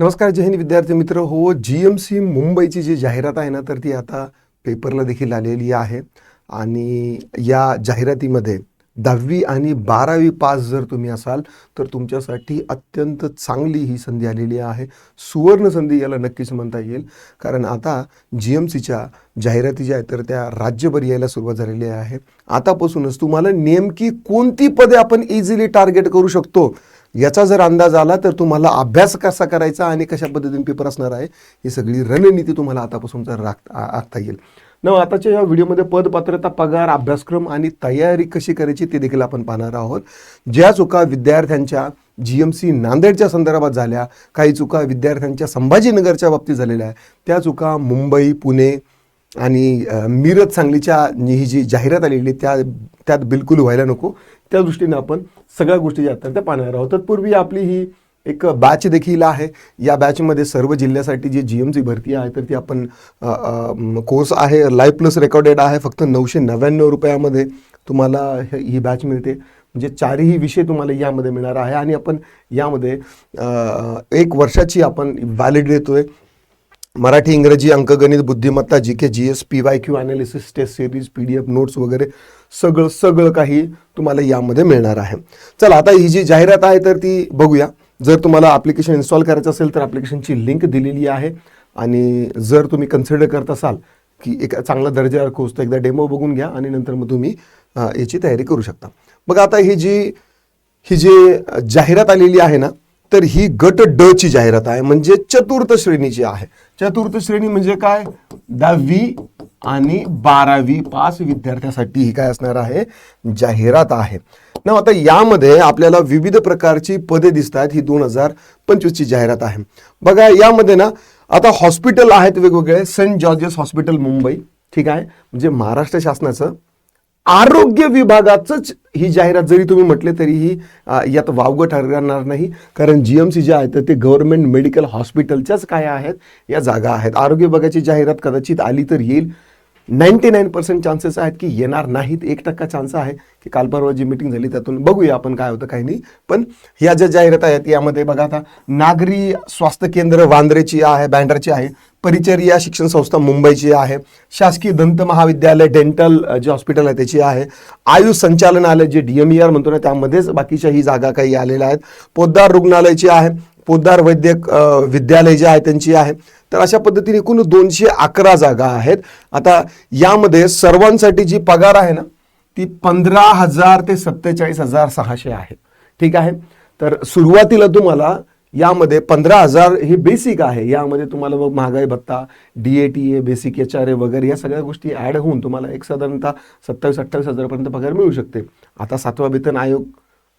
नमस्कार जय हिंद विद्यार्थी मित्र. हो जी एम सी मुंबईची जी जाहिरात आहे ना तर ती आता पेपरला देखील आलेली आहे. आणि या जाहिरातीमध्ये दहावी आणि बारावी पास जर तुम्ही असाल तर तुमच्यासाठी अत्यंत चांगली ही संधी आलेली आहे. सुवर्ण संधी याला नक्कीच म्हणता येईल. कारण आता जी एम सीच्या जाहिराती ज्या आहेत तर त्या राज्यभर यायला सुरुवात झालेली आहे. आतापासूनच तुम्हाला नेमकी कोणती पदे आपण इझिली टार्गेट करू शकतो? याचा जर अंदाज आला तर तुम्हाला अभ्यास कसा करायचा आणि कशा पद्धतीने पेपर असणार आहे ही सगळी रणनीती तुम्हाला आतापासून जर राख आखता येईल. न आताच्या या व्हिडिओमध्ये पद पात्रता पगार अभ्यासक्रम आणि तयारी कशी करायची ते देखील आपण पाहणार आहोत. ज्या चुका विद्यार्थ्यांच्या जी एम सी नांदेडच्या संदर्भात झाल्या काही चुका विद्यार्थ्यांच्या संभाजीनगरच्या बाबतीत झालेल्या आहे त्या चुका मुंबई पुणे आणि मिरज सांगलीच्या ही जी जाहिरात आलेली त्या त्यात बिलकुल व्हायला नको. त्या दृष्टीने आपण सगळ्या गोष्टी ज्या आहेत त्या पाहणार आहोत. तत्पूर्वी आपली ही एक बॅच देखील आहे. या बॅचमध्ये सर्व जिल्ह्यासाठी जी जी एम सी भरती आहे तर ती आपण कोर्स आहे. लाईव्ह प्लस रेकॉर्डेड आहे. फक्त नऊशे नव्याण्णव रुपयामध्ये तुम्हाला हे- ही बॅच मिळते. म्हणजे चारही विषय तुम्हाला यामध्ये मिळणार आहे. आणि आपण यामध्ये एक वर्षाची आपण व्हॅलिड देतोय. मराठी इंग्रजी अंकगणित बुद्धिमत्ता G K G S P Y Q analysis test series P D F notes वगैरे सगळं सगळं काही तुम्हाला यामध्ये मिळणार आहे. चला आता ही जी जाहिरात आहे तर ती बघूया. जर तुम्हाला ॲप्लिकेशन इन्स्टॉल करायचं असेल तर ॲप्लिकेशनची लिंक दिलेली आहे. आणि जर तुम्ही कन्सिडर करत असाल की एक चांगला दर्जावर कोर्स तर एकदा डेमो बघून घ्या आणि नंतर मग तुम्ही याची तयारी करू शकता. मग आता ही जी ही जी जाहिरात आलेली आहे ना तर ही गट ड ची जाहिरात आहे म्हणजे चतुर्थ श्रेणीची आहे. चतुर्थ श्रेणी म्हणजे काय? दहावी आणि बारावी पास विद्यार्थ्यासाठी ही काय असणार आहे? जाहिरात आहे. ना आता यामध्ये आपल्याला विविध प्रकारची पदे दिसत आहेत ही दोन हजार पंचवीसची जाहिरात आहे. बघा यामध्ये ना आता हॉस्पिटल आहेत वेगवेगळे. Saint George's hospital Mumbai. ठीक आहे? म्हणजे महाराष्ट्र शासनाचं आरोग्य विभागाचंच ही जाहिरात जरी तुम्ही म्हटले तरीही यात वावगं ठरणार नाही. कारण जी एम सी जे आहे तर ते गव्हर्नमेंट मेडिकल हॉस्पिटलच्याच काय आहेत या जागा आहेत. आरोग्य विभागाची जाहिरात कदाचित आली तर येईल. नाईन्टी नाईन पर्सेंट चान्सेस आहेत की येणार नाहीत. एक टक्का चान्स आहे की काल परवा जी मिटिंग झाली त्यातून बघूया आपण काय होतं काही नाही. पण ह्या ज्या जाहिरात आहेत यामध्ये बघा आता नागरी स्वास्थ्य केंद्र वांद्रेची आहे बँड्राची आहे परिचर्या शिक्षण संस्था मुंबईची आहे शासकीय दंत महाविद्यालय डेंटल जे हॉस्पिटल आहे त्याची आहे आयुष संचालनालय जे डी एम ई आर म्हणतो ना त्यामध्येच बाकीच्या ही जागा काही आलेल्या आहेत. पोद्दार रुग्णालयाची आहे पोद्दार वैद्यक विद्यालय जे आहे त्यांची आहे. तर अशा पद्धतीने एकूण दोनशे अकरा जागा आहेत. आता यामध्ये सर्वांसाठी जी पगार आहे ना ती पंधरा हजार ते सत्तेचाळीस हजार सहाशे आहे. ठीक आहे? तर सुरुवातीला तुम्हाला यामध्ये पंधरा हजार हे बेसिक आहे. यामध्ये तुम्हाला मग महागाई भत्ता D A T A basic H R A वगैरे या सगळ्या गोष्टी ॲड होऊन तुम्हाला एक साधारणतः सत्तावीस अठ्ठावीस हजारपर्यंत पगार मिळू शकते. आता सातवा वेतन आयोग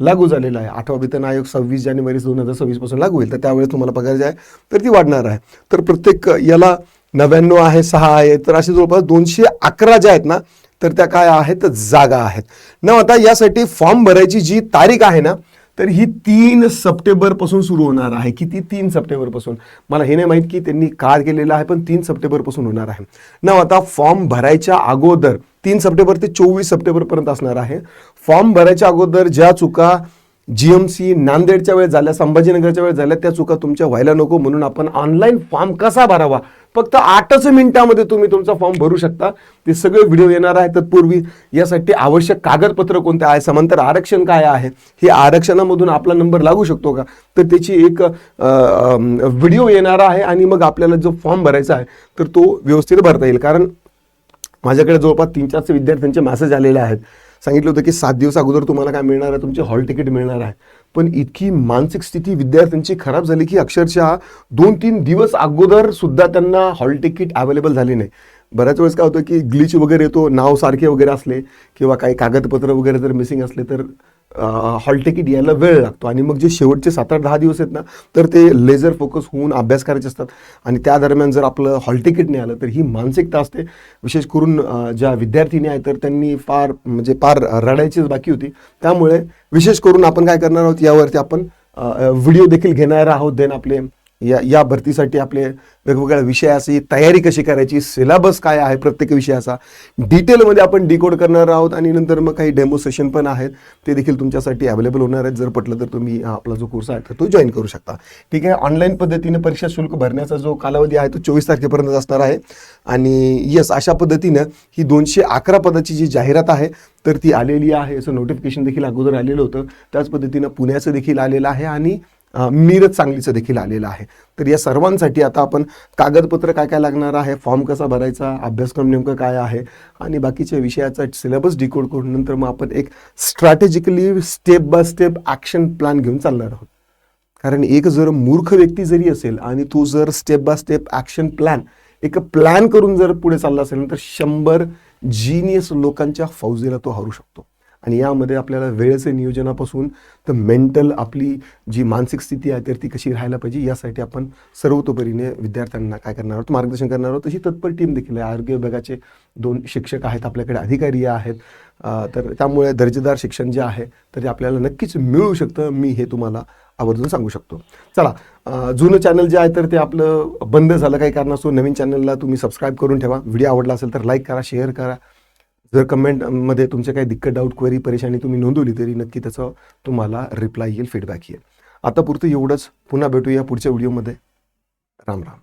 लागू झालेला आहे. आठवा वेतन आयोग सव्वीस जानेवारी दोन हजार सव्वीसपासून लागू होईल. तर त्यावेळेस तुम्हाला पगार जे आहे तर ती वाढणार आहे. तर प्रत्येक याला नव्याण्णव आहे सहा आहे तर असे जवळपास दोनशे अकरा ज्या आहेत ना तर त्या काय आहेत? जागा आहेत. न आता यासाठी फॉर्म भरायची जी तारीख आहे ना तर ही तीन सप्टेंबरपासून सुरू होणार आहे. किती? तीन सप्टेंबरपासून मला हे नाही माहीत की त्यांनी का केलेलं आहे पण तीन सप्टेंबरपासून होणार आहे. ना आता फॉर्म भरायच्या अगोदर तीन सप्टेंबर ते चोवीस सप्टेंबरपर्यंत असणार आहे. फॉर्म भरायच्या अगोदर ज्या चुका जी एम सी नांदेडच्या वेळेस झाल्या संभाजीनगरच्या वेळेस झाल्या त्या चुका तुमच्या व्हायला नको म्हणून आपण ऑनलाईन फॉर्म कसा भरावा? फक्त आठच मिनिटामध्ये तुम्ही तुमचा फॉर्म भरू शकता. ते सगळे व्हिडिओ येणार आहे तत्पूर्वी यासाठी आवश्यक कागदपत्र कोणते आहे? समांतर आरक्षण काय आहे? हे आरक्षणामधून आपला नंबर लागू शकतो का? तर त्याची एक व्हिडिओ येणार आहे आणि मग आपल्याला जो फॉर्म भरायचा आहे तर तो व्यवस्थित भरता येईल. कारण माझ्याकडे जवळपास तीन चारशे विद्यार्थ्यांचे मॅसेज आलेले आहेत. सांगितलं होतं की सात दिवस अगोदर तुम्हाला काय मिळणार आहे? तुमची हॉल तिकीट मिळणार आहे. पण इतकी मानसिक स्थिती विद्यार्थ्यांची खराब झाली की अक्षरशः दोन तीन दिवस अगोदर सुद्धा त्यांना हॉल तिकीट अवेलेबल झाली नाही. बऱ्याच वेळेस काय होतं की ग्लिच वगैरे येतो नाव सारखे वगैरे असले किंवा काही कागदपत्र वगैरे जर मिसिंग असले तर हॉल तिकीट यायला वेळ लागतो. आणि मग जे शेवटचे सात आठ दहा दिवस आहेत ना तर ते लेझर फोकस होऊन अभ्यास करायचे असतात. आणि त्या दरम्यान जर आपलं हॉल तिकीट नाही आलं तर ही मानसिकता असते. विशेष करून ज्या विद्यार्थिनी आहेत तर त्यांनी फार म्हणजे फार रडायचीच बाकी होती. त्यामुळे विशेष करून आपण काय करणार आहोत यावरती आपण व्हिडिओ देखील घेणार आहोत देन आपले या या भरतीसाठी आपले वेगवेगळ्या विषयाची तयारी कशी करायची सिलेबस काय आहे प्रत्येक विषयाचा. डिटेलमध्ये आपण डिकोड करणार आहोत आणि नंतर मग काही डेमो सेशन पण आहेत. ते देखील तुमच्यासाठी अवेलेबल होणार आहेत. जर पटलं तर तुम्ही आपला जो कोर्स आहे तर तो जॉईन करू शकता. ठीक आहे? ऑनलाईन पद्धतीने परीक्षा शुल्क भरण्याचा जो कालावधी आहे तो चोवीस तारखेपर्यंत असणार आहे. आणि येस अशा पद्धतीनं ही दोनशे अकरा पदाची जी जाहिरात आहे तर ती आलेली आहे. याचं नोटिफिकेशन देखील अगोदर आलेलं होतं. त्याच पद्धतीनं पुण्याचं देखील आलेलं आहे. आणि मिरज सांगलीचं देखील आलेलं आहे. तर या सर्वांसाठी आता आपण कागदपत्र काय काय लागणार आहे फॉर्म कसा भरायचा अभ्यासक्रम नेमकं काय आहे आणि बाकीच्या विषयाचा सिलेबस डिकोड करून नंतर मग आपण एक strategically step by step action plan घेऊन चालणार आहोत. कारण एक जर मूर्ख व्यक्ती जरी असेल आणि तो जर step by step action plan एक प्लॅन करून जर पुढे चालला असेल तर शंभर जिनियस लोकांच्या फौजेला तो हरू शकतो. आणि यामध्ये आपल्याला वेळेचे नियोजनापासून तर मेंटल आपली जी मानसिक स्थिती आहे तर ती कशी राहायला पाहिजे यासाठी आपण सर्वतोपरीने विद्यार्थ्यांना काय करणार आहोत मार्गदर्शन करणार आहोत. तशी तत्पर टीम देखील आहे. आरोग्य विभागाचे दोन शिक्षक आहेत आपल्याकडे अधिकारी आहेत. तर त्यामुळे दर्जेदार शिक्षण जे आहे तर ते आपल्याला नक्कीच मिळू शकतं. मी हे तुम्हाला आवर्जून सांगू शकतो. चला जुनं चॅनल जे आहे तर ते आपलं बंद झालं काही कारणास्तव. नवीन चॅनलला तुम्ही सबस्क्राईब करून ठेवा. व्हिडिओ आवडला असेल तर लाईक करा शेअर करा. जर कमेंटमध्ये तुमचे काही दिक्कत डाऊट क्वेरी परेशानी तुम्ही नोंदवली तरी नक्की त्याचा तुम्हाला रिप्लाय येईल फीडबॅक येईल. आता पुरतं एवढंच. पुन्हा भेटूया पुढच्या व्हिडिओमध्ये राम राम.